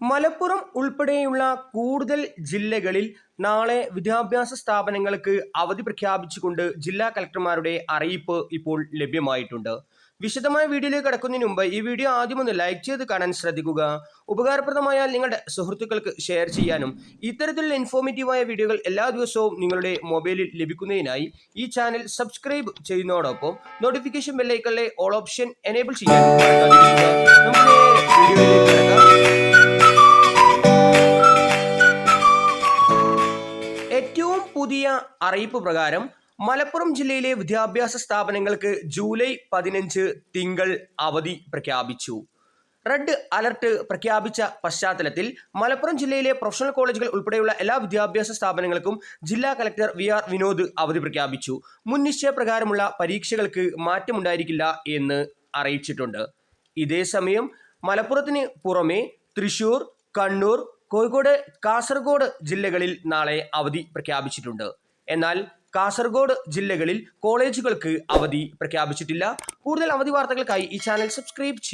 മലപ്പുറം ഉൾപ്പെടെയുള്ള കൂടുതൽ ജില്ലകളിൽ നാളെ വിദ്യാഭ്യാസ സ്ഥാപനങ്ങൾക്ക് അവധി പ്രഖ്യാപിച്ചുകൊണ്ട് ജില്ലാ കലക്ടർമാരുടെ അറിയിപ്പ് ഇപ്പോൾ ലഭ്യമായിട്ടുണ്ട്. വിശദമായ വീഡിയോയിലേക്ക് കടക്കുന്നതിന് മുമ്പ് ഈ വീഡിയോ ആദ്യം ഒന്ന് ലൈക്ക് ചെയ്ത് കാണാൻ ശ്രദ്ധിക്കുക. ഉപകാരപ്രദമായാൽ നിങ്ങളുടെ സുഹൃത്തുക്കൾക്ക് ഷെയർ ചെയ്യാനും ഇത്തരത്തിലുള്ള ഇൻഫോർമേറ്റീവായ വീഡിയോകൾ എല്ലാ ദിവസവും നിങ്ങളുടെ മൊബൈലിൽ ലഭിക്കുന്നതിനായി ഈ ചാനൽ സബ്സ്ക്രൈബ് ചെയ്യുന്നതോടൊപ്പം നോട്ടിഫിക്കേഷൻ ബെല്ലൈക്കളിലെ ഓൾ ഓപ്ഷൻ എനേബിൾ ചെയ്യാനും ഏറ്റവും പുതിയ അറിയിപ്പ് പ്രകാരം മലപ്പുറം ജില്ലയിലെ വിദ്യാഭ്യാസ സ്ഥാപനങ്ങൾക്ക് ജൂലൈ പതിനഞ്ച് തിങ്കൾ അവധി പ്രഖ്യാപിച്ചു. റെഡ് അലർട്ട് പ്രഖ്യാപിച്ച പശ്ചാത്തലത്തിൽ മലപ്പുറം ജില്ലയിലെ പ്രൊഫഷണൽ കോളേജുകൾ ഉൾപ്പെടെയുള്ള എല്ലാ വിദ്യാഭ്യാസ സ്ഥാപനങ്ങൾക്കും ജില്ലാ കലക്ടർ വി ആർ വിനോദ് അവധി പ്രഖ്യാപിച്ചു. മുൻ നിശ്ചയപ്രകാരമുള്ള പരീക്ഷകൾക്ക് മാറ്റമുണ്ടായിരിക്കില്ല എന്ന് അറിയിച്ചിട്ടുണ്ട്. ഇതേസമയം മലപ്പുറത്തിന് പുറമെ തൃശൂർ കണ്ണൂർ കോഴിക്കോട് കാസർഗോഡ് ജില്ലകളിൽ നാളെ അവധി പ്രഖ്യാപിച്ചിട്ടുണ്ട്. എന്നാൽ കാസർഗോഡ് ജില്ലകളിൽ കോളേജുകൾക്ക് അവധി പ്രഖ്യാപിച്ചിട്ടില്ല. കൂടുതൽ അവധി വാർത്തകൾക്കായി ഈ ചാനൽ സബ്സ്ക്രൈബ് ചെയ്യുക